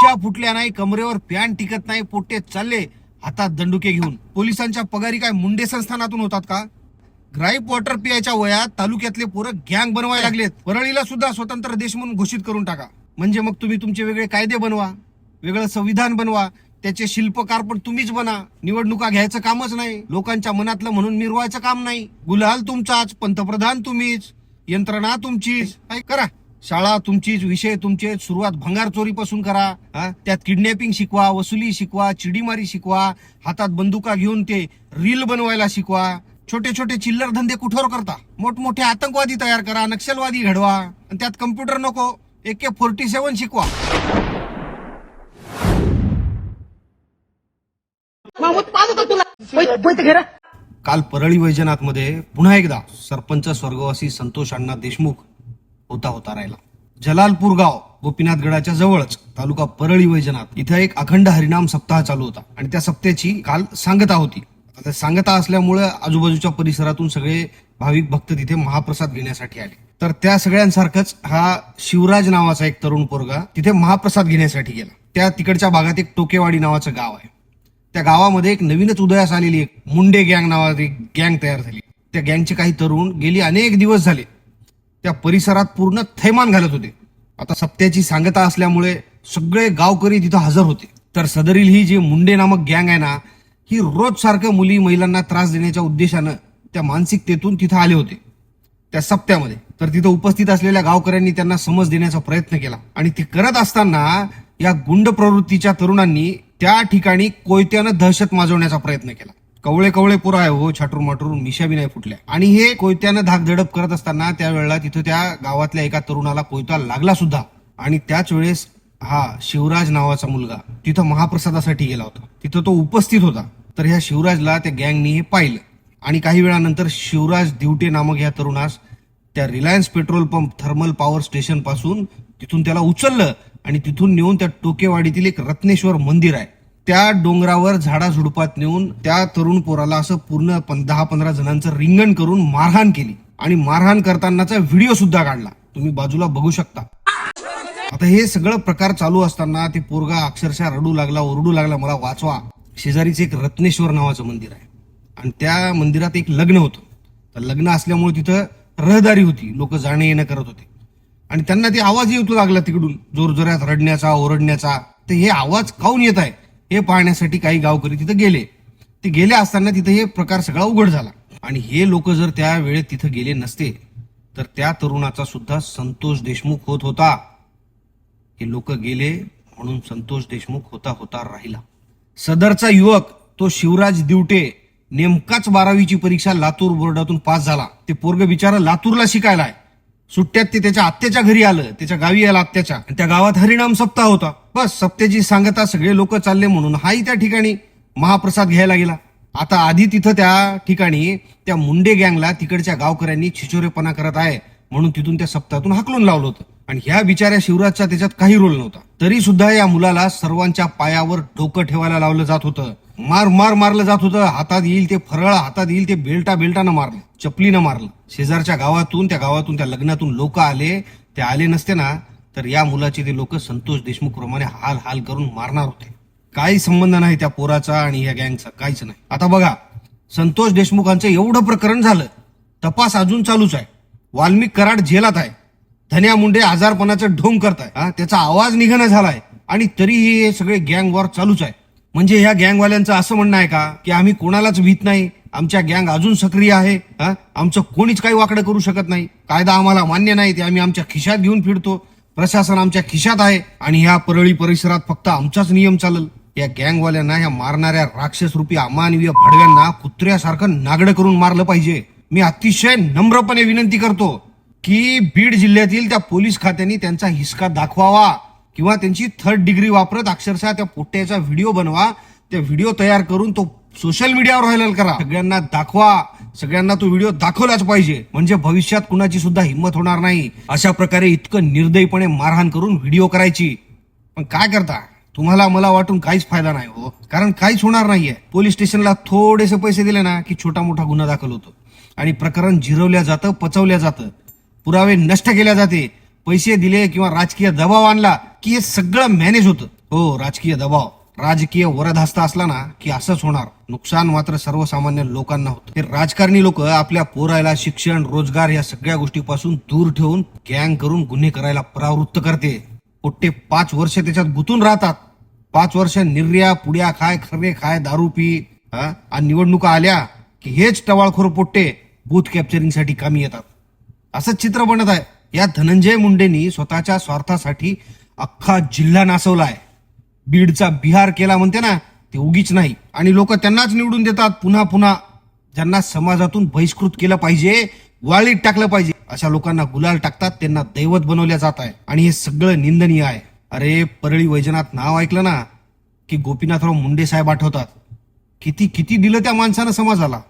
खिशा फुटल्या नाही कमरेवर पॅन टिकत नाही पोटे चालले हातात दंडुके घेऊन. पोलिसांच्या पगारी काय मुंडे संस्थानातून होतात का? ग्राईप वॉटर पियाच्या वयात तालुक्यातले पोरं गँग बनवायला लागलेत. परळीला सुद्धा स्वतंत्र देश म्हणून घोषित करून टाका. म्हणजे मग तुम्ही तुमचे वेगळे कायदे बनवा वेगळं संविधान बनवा त्याचे शिल्पकार पण तुम्हीच बना. निवडणुका घ्यायचं कामच नाही. लोकांच्या मनातलं म्हणून मिरवायचं काम नाही. गुलाल तुमचाच पंतप्रधान तुम्हीच यंत्रणा तुमचीच. काय करा. शाळा तुमचीच विषय तुमचे सुरुवात भंगार चोरीपासून करा? त्यात किडनॅपिंग शिकवा वसुली शिकवा चिडीमारी शिकवा हातात बंदुका घेऊन ते रील बनवायला शिकवा. छोटे छोटे चिल्लर धंदे कुठवर करता? मोठमोठे आतंकवादी तयार करा नक्षलवादी घडवा. आणि त्यात कम्प्युटर नको ए के फोर्टी सेव्हन शिकवा. काल परळी वैजनाथमध्ये पुन्हा एकदा सरपंच स्वर्गवासी संतोष अण्णा देशमुख होता होता राहिला जलालपूर गाव गोपीनाथगडाच्या जवळच तालुका परळी वैजनाथ. इथं एक अखंड हरिनाम सप्ताह चालू होता. आणि त्या सप्त्याची काल सांगता होती. आता सांगता असल्यामुळे आजूबाजूच्या परिसरातून सगळे भाविक भक्त तिथे महाप्रसाद घेण्यासाठी आले. तर त्या सगळ्यांसारखंच हा शिवराज नावाचा एक तरुण पोरगा तिथे महाप्रसाद घेण्यासाठी गेला. त्या तिकडच्या भागात एक टोकेवाडी नावाचं गाव आहे. त्या गावामध्ये एक नवीनच उदयास आलेली एक मुंडे गँग नावाची एक गँग तयार झाली. त्या गँगचे काही तरुण गेली अनेक दिवस झाले. त्या परिसरात पूर्ण थैमान घालत होते. आता सप्त्याची सांगता असल्यामुळे सगळे गावकरी तिथं हजर होते. तर सदरील ही जी मुंडे नामक गँग आहे ना ही रोज सारखं मुली महिलांना त्रास देण्याच्या उद्देशानं त्या मानसिकतेतून तिथं आले होते. त्या सप्त्यामध्ये. तर तिथं उपस्थित असलेल्या गावकऱ्यांनी त्यांना समज देण्याचा प्रयत्न केला. आणि ते करत असताना या गुंड प्रवृत्तीच्या तरुणांनी त्या ठिकाणी कोयत्यानं दहशत माजवण्याचा प्रयत्न केला. कवळे कवळे पुरा आहे हो छाटूर माटूर मिशा बी नाही फुटल्या. आणि हे कोयत्यानं धाकधडप करत असताना त्यावेळेला तिथं त्या गावातल्या एका तरुणाला कोयता लागला सुद्धा. आणि त्याच वेळेस हा शिवराज नावाचा मुलगा तिथं महाप्रसादासाठी गेला होता. तिथं तो उपस्थित होता. तर ह्या शिवराजला त्या गँगनी हे पाहिलं. आणि काही वेळानंतर शिवराज दिवटे नामक या तरुणास त्या Reliance petrol pump thermal power स्टेशनपासून तिथून त्याला उचललं आणि तिथून नेऊन त्या टोकेवाडीतील एक रत्नेश्वर मंदिर आहे. त्या डोंगरावर झाडाझुडपात नेऊन त्या तरुण पोराला असं पूर्ण दहा पंधरा जणांचं रिंगण करून मारहाण केली. आणि मारहाण करतानाचा व्हिडिओ सुद्धा काढला. तुम्ही बाजूला बघू शकता. आता हे सगळं प्रकार चालू असताना ते पोरगा अक्षरशः रडू लागला ओरडू लागला मला वाचवा. शेजारीच एक रत्नेश्वर नावाचं मंदिर आहे. आणि त्या मंदिरात एक लग्न होतं. तर लग्न असल्यामुळे तिथं रहदारी होती. लोक जाणे येणं करत होते. आणि त्यांना ते आवाज येऊ लागला तिकडून जोरजोरात रडण्याचा ओरडण्याचा. तर हे आवाज काऊन येत आहे? हे पाहण्यासाठी काही गावकरी तिथं गेले. ते गेले असताना तिथे हे प्रकार सगळा उघड झाला. आणि हे लोक जर त्या वेळेत तिथं गेले नसते तर त्या तरुणाचा सुद्धा संतोष देशमुख होत होता. हे लोक गेले म्हणून संतोष देशमुख होता होता राहिला. सदरचा युवक तो शिवराज दिवटे नेमकाच बारावीची परीक्षा लातूर बोर्डातून पास झाला. ते पोरग बिचारा लातूरला शिकायला आहे. सुट्ट्यात ते त्याच्या आत्याच्या घरी आलं त्याच्या गावी आलं आत्याच्या. आणि त्या गावात हरिणाम सप्ताह होता. बस सप्त्याची सांगता सगळे लोक चालले म्हणून हाही त्या ठिकाणी महाप्रसाद घ्यायला गेला. आता आधी तिथं त्या ठिकाणी त्या मुंडे गँगला तिकडच्या गावकऱ्यांनी छिचोरेपणा करत आहे. म्हणून तिथून त्या सप्ताहातून हाकलून लावलं होतं. आणि ह्या बिचाऱ्या शिवराजचा त्याच्यात काही रोल नव्हता. तरी सुद्धा या मुलाला सर्वांच्या पायावर डोकं ठेवायला लावलं जात होतं. मार मार मारलं जात होतं. हातात येईल ते फरळ हातात येईल ते बेल्टा बेल्टानं मारलं. चपलीनं मारलं. शेजारच्या गावातून त्या गावातून त्या लग्नातून लोक आले. ते आले नसते ना तर या मुलाचे ते लोक संतोष देशमुख प्रमाणे हाल हाल करून मारणार होते. काही संबंध नाही त्या पोराचा आणि या गँगचा. काहीच नाही. आता बघा संतोष देशमुखांचं एवढं प्रकरण झालं. तपास अजून चालूच आहे. वाल्मिक कराड झेलात आहे. धन्या मुंडे आजारपणाचं ढोंग करताय हा, त्याचा आवाज निघणं झालाय. आणि तरीही हे सगळे गँग वॉर चालूच आहे. म्हणजे ह्या गँगवाल्यांचं असं म्हणणं आहे का की आम्ही कोणालाच भीत नाही आमच्या गँग अजून सक्रिय आहे आमचं कोणीच काही वाकडं करू शकत नाही. कायदा आम्हाला मान्य नाही ते आम्ही आमच्या खिशात घेऊन फिरतो. प्रशासन आमच्या खिशात आहे आणि ह्या परळी परिसरात फक्त आमचाच नियम चालल. या गँगवाल्यांना ह्या मारणाऱ्या राक्षस रूपी अमानवीय भडव्यांना कुत्र्यासारखं नागडं करून मारलं पाहिजे. मी अतिशय नम्रपणे विनंती करतो की बीड जिल्ह्यातील त्या पोलीस खात्याने त्यांचा हिसका दाखवावा किंवा त्यांची थर्ड डिग्री वापरत अक्षरशः त्या पोट्ट्याचा व्हिडिओ बनवा त्या व्हिडिओ तयार करून तो सोशल मीडियावर व्हायरल करा. सगळ्यांना दाखवा सगळ्यांना तो व्हिडिओ दाखवलाच पाहिजे. म्हणजे भविष्यात कुणाची सुद्धा हिंमत होणार नाही. अशा प्रकारे इतकं निर्दयीपणे मारहाण करून व्हिडिओ करायची. पण काय करता? तुम्हाला मला वाटून काहीच फायदा नाही हो. कारण काहीच होणार नाहीये. पोलीस स्टेशनला थोडेसे पैसे दिले ना की छोटा मोठा गुन्हा दाखल होतो. आणि प्रकरण जिरवल्या जातं पचवल्या जातं. पुरावे नष्ट केल्या जाते. पैसे दिले किंवा राजकीय दबाव आणला की हे सगळं मॅनेज होतं. हो राजकीय दबाव. राजकीय वरदहस्त असला ना की असंच होणार. नुकसान मात्र सर्वसामान्य लोकांना होतं. हे राजकारणी लोक आपल्या पोरायला शिक्षण रोजगार या सगळ्या गोष्टीपासून दूर ठेवून गँग करून गुन्हे करायला प्रवृत्त करते. पोट्टे पाच वर्ष त्याच्यात गुतून राहतात. पाच वर्ष निर्या पुड्या खाय खरे खाय दारू पी आणि निवडणुका आल्या की हेच टवाळखोर पोट्टे बूथ कॅप्चरिंगसाठी कामी येतात. असंच चित्र बनत आहे. या धनंजय मुंडेंनी स्वतःच्या स्वार्थासाठी अख्खा जिल्हा नासवलाय. बीडचा बिहार केला म्हणते ना ते उगीच नाही. आणि लोक त्यांनाच निवडून देतात. पुन्हा पुन्हा ज्यांना समाजातून बहिष्कृत केलं पाहिजे वाळीत टाकलं पाहिजे अशा लोकांना गुलाल टाकतात. त्यांना दैवत बनवल्या जात आहे. आणि हे सगळं निंदनीय आहे. अरे परळी वैजनाथ नाव ऐकलं ना की गोपीनाथराव मुंडे साहेब आठवतात. किती किती दिलं त्या माणसानं समाजाला?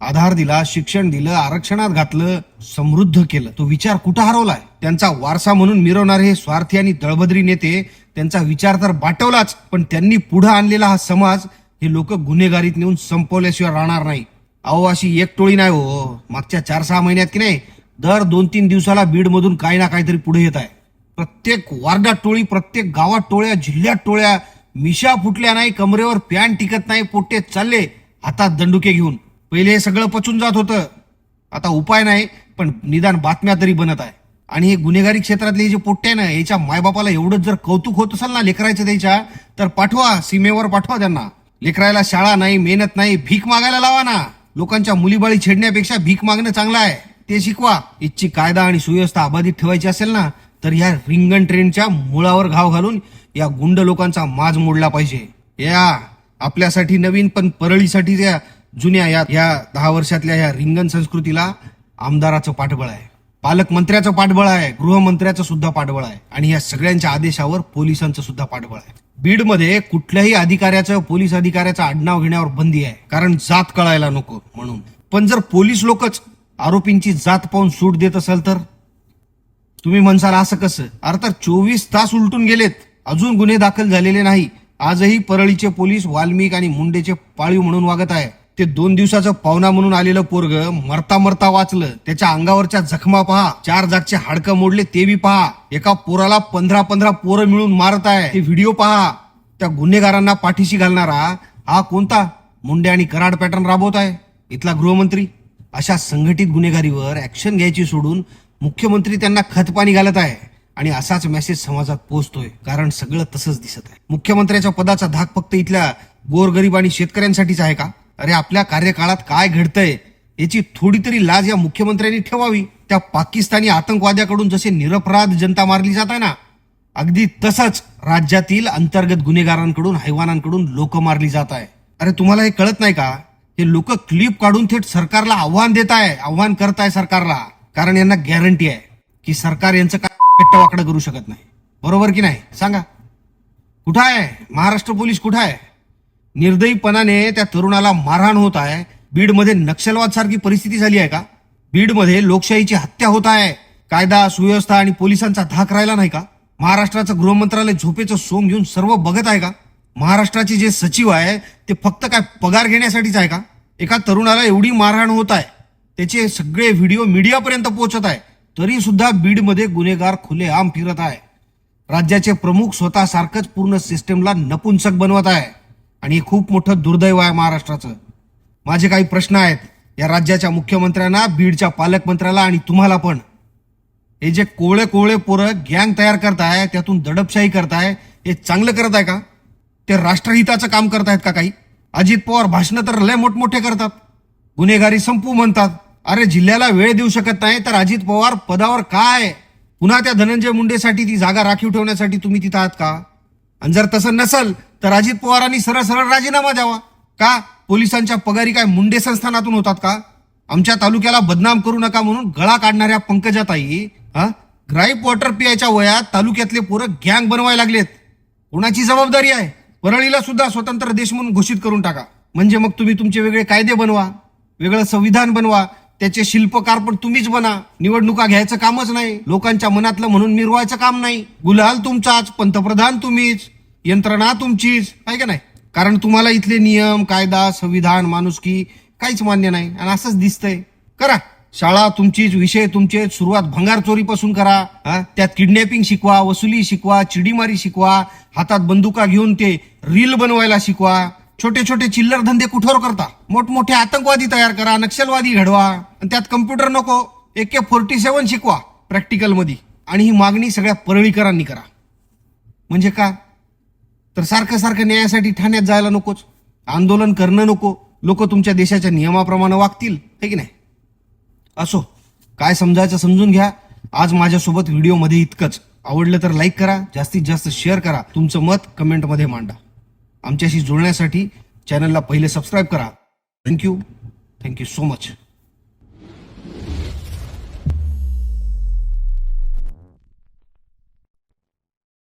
आधार दिला शिक्षण दिलं आरक्षणात घातलं समृद्ध केलं. तो विचार कुठं हरवलाय? त्यांचा वारसा म्हणून मिरवणारे हे स्वार्थी आणि दळबद्री नेते त्यांचा विचार तर बाटवलाच पण त्यांनी पुढे आणलेला हा समाज हे लोक गुन्हेगारीत नेऊन संपवल्याशिवाय राहणार नाही. अहो अशी एक टोळी नाही हो. मागच्या चार सहा महिन्यात की नाही दर दोन तीन दिवसाला बीड मधून काही ना काहीतरी पुढे येत आहे. प्रत्येक वार्डात टोळी प्रत्येक गावात टोळ्या जिल्ह्यात टोळ्या मिशा फुटल्या नाही कमरेवर पॅन्ट टिकत नाही पोट्टे चालले हातात दंडुके घेऊन. पहिले हे सगळं पचून जात होतं. आता उपाय नाही पण निदान बातम्या तरी बनत आहे. आणि हे गुन्हेगारी क्षेत्रातले जे पोट्टे ना याच्या मायबापाला एवढंच जर कौतुक होत असेल ना लेकरायचं त्याच्या तर पाठवा सीमेवर पाठवा त्यांना. लेकरायला शाळा नाही मेहनत नाही भीक मागायला लावा ना. लोकांच्या मुलीबाळी छेडण्यापेक्षा भीक मागणं चांगलं आहे. ते शिकवा. इथची कायदा आणि सुव्यवस्था अबाधित ठेवायची असेल ना तर या रिंगण ट्रेनच्या मुळावर घाव घालून या गुंड लोकांचा माज मोडला पाहिजे. या आपल्यासाठी नवीन पण परळीसाठी त्या जुन्या या या दहा वर्षातल्या या रिंगण संस्कृतीला आमदाराचं पाठबळ आहे. पालकमंत्र्याचं पाठबळ आहे गृहमंत्र्याचं सुद्धा पाठबळ आहे. आणि या सगळ्यांच्या आदेशावर पोलिसांचं सुद्धा पाठबळ आहे. बीडमध्ये कुठल्याही अधिकाऱ्याचं पोलीस अधिकाऱ्याचं आडनाव घेण्यावर बंदी आहे. कारण जात कळायला नको म्हणून. पण जर पोलीस लोकच आरोपींची जात पाहून सूट देत असेल तर? तुम्ही म्हणसाल असं कसं? अरे तर चोवीस तास उलटून गेलेत. अजून गुन्हे दाखल झालेले नाही. आजही परळीचे पोलीस वाल्मिक आणि मुंडेचे पाळीव म्हणून वागत आहे. ते दोन दिवसाचं पाहुणा म्हणून आलेलं पोरग मरता मरता वाचलं. त्याच्या अंगावरच्या जखमा पहा. चार जागचे हाडकं मोडले ते बी पहा. एका पोराला पंधरा पंधरा पोरं मिळून मारत आहे ते व्हिडिओ पहा. त्या गुन्हेगारांना पाठीशी घालणारा हा कोणता? मुंडे आणि कराड पॅटर्न राबवत आहे इथला गृहमंत्री. अशा संघटित गुन्हेगारीवर ऍक्शन घ्यायची सोडून मुख्यमंत्री त्यांना खतपाणी घालत आहे आणि असाच मेसेज समाजात पोहोचतोय. कारण सगळं तसंच दिसत आहे मुख्यमंत्र्याच्या पदाचा धाक फक्त इथल्या गोरगरीब आणि शेतकऱ्यांसाठीच आहे का? अरे आपल्या कार्यकाळात काय घडतंय याची थोडी तरी लाज या मुख्यमंत्र्यांनी ठेवावी. त्या पाकिस्तानी आतंकवाद्याकडून जसे निरपराध जनता मारली जात आहे ना अगदी तसंच राज्यातील अंतर्गत गुन्हेगारांकडून हैवानांकडून लोक मारली जात आहे. अरे तुम्हाला हे कळत नाही का? हे लोक क्लिप काढून थेट सरकारला आव्हान देत आहे आव्हान करत आहे सरकारला. कारण यांना गॅरंटी आहे की सरकार यांचं काय वाकडं करू शकत नाही. बरोबर की नाही? सांगा. कुठं आहे? महाराष्ट्र पोलीस कुठं आहे? निर्दयीपणाने त्या तरुणाला मारहाण होत आहे. बीडमध्ये नक्षलवाद सारखी परिस्थिती झाली आहे का? बीडमध्ये लोकशाहीची हत्या होत आहे. कायदा सुव्यवस्था आणि पोलिसांचा धाक राहिला नाही का? महाराष्ट्राचं गृहमंत्रालय झोपेचं सोंग घेऊन सर्व बघत आहे का? महाराष्ट्राचे जे सचिव आहे ते फक्त काय पगार घेण्यासाठीच आहे का? एका तरुणाला एवढी मारहाण होत आहे. त्याचे सगळे व्हिडिओ मीडियापर्यंत पोहोचत आहे. तरी सुद्धा बीडमध्ये गुन्हेगार खुलेआम फिरत आहे. राज्याचे प्रमुख स्वतः सारखंच पूर्ण सिस्टमला नपुंसक बनवत आहे. आणि हे खूप मोठं दुर्दैव आहे महाराष्ट्राचं. माझे काही प्रश्न आहेत. या राज्याच्या मुख्यमंत्र्यांना बीडच्या पालकमंत्र्याला आणि तुम्हाला पण. हे जे कोवळे कोवळे पोरं गँग तयार करताय त्यातून दडपशाही करताय हे चांगलं करत आहे का? ते राष्ट्रहिताचं काम करतायत का काही? अजित पवार भाषणं तर लय मोठमोठे करतात. गुन्हेगारी संपू म्हणतात. अरे जिल्ह्याला वेळ देऊ शकत नाही तर अजित पवार पदावर काय? पुन्हा त्या धनंजय मुंडेसाठी ती जागा राखीव ठेवण्यासाठी तुम्ही तिथं आहात का? आणि जर तसं नसल तर अजित पवारांनी सरळ सरळ राजीनामा द्यावा. का? पोलिसांच्या पगारी काय मुंडे संस्थानातून होतात का? आमच्या तालुक्याला बदनाम करू नका म्हणून गळा काढणाऱ्या पंकजाताई हा? ग्राईप वॉटर पियाच्या वयात तालुक्यातले पोरं गँग बनवायला लागलेत. कोणाची जबाबदारी आहे? परळीला सुद्धा स्वतंत्र देश म्हणून घोषित करून टाका. म्हणजे मग तुम्ही तुमचे वेगळे कायदे बनवा वेगळं संविधान बनवा त्याचे शिल्पकार पण तुम्हीच बना. निवडणुका घ्यायचं कामच नाही. लोकांच्या मनातलं म्हणून मिरवायचं काम नाही. गुलाल तुमचाच पंतप्रधान तुम्हीच. यंत्रणा तुमचीच आहे का नाही? कारण तुम्हाला इथले नियम कायदा संविधान माणुसकी काहीच मान्य नाही. आणि असंच दिसतंय. करा. शाळा तुमचीच विषय तुमचे सुरुवात भंगार चोरीपासून करा. त्यात किडनॅपिंग शिकवा वसुली शिकवा चिडीमारी शिकवा हातात बंदुका घेऊन ते रील बनवायला शिकवा. छोटे छोटे चिल्लर धंदे कुठवर करता? मोठमोठे आतंकवादी तयार करा नक्षलवादी घडवा. आणि त्यात कम्प्युटर नको ए के फोर्टी सेवन शिकवा प्रॅक्टिकलमध्ये आणि ही मागणी सगळ्या परळीकरांनी करा. म्हणजे का? तर सारखं सारखं न्यायासाठी ठाण्यात जायला नकोच. आंदोलन करणं नको. लोक तुमच्या देशाच्या नियमाप्रमाणे वागतील हे की नाही? असो. काय समजायचं समजून घ्या. आज माझ्यासोबत व्हिडिओमध्ये इतकंच. आवडलं तर लाईक करा जास्तीत जास्त शेअर करा. तुमचं मत कमेंटमध्ये मांडा. आमच्याशी जुळण्यासाठी चॅनलला पहिले सबस्क्राईब करा. Thank you thank you so much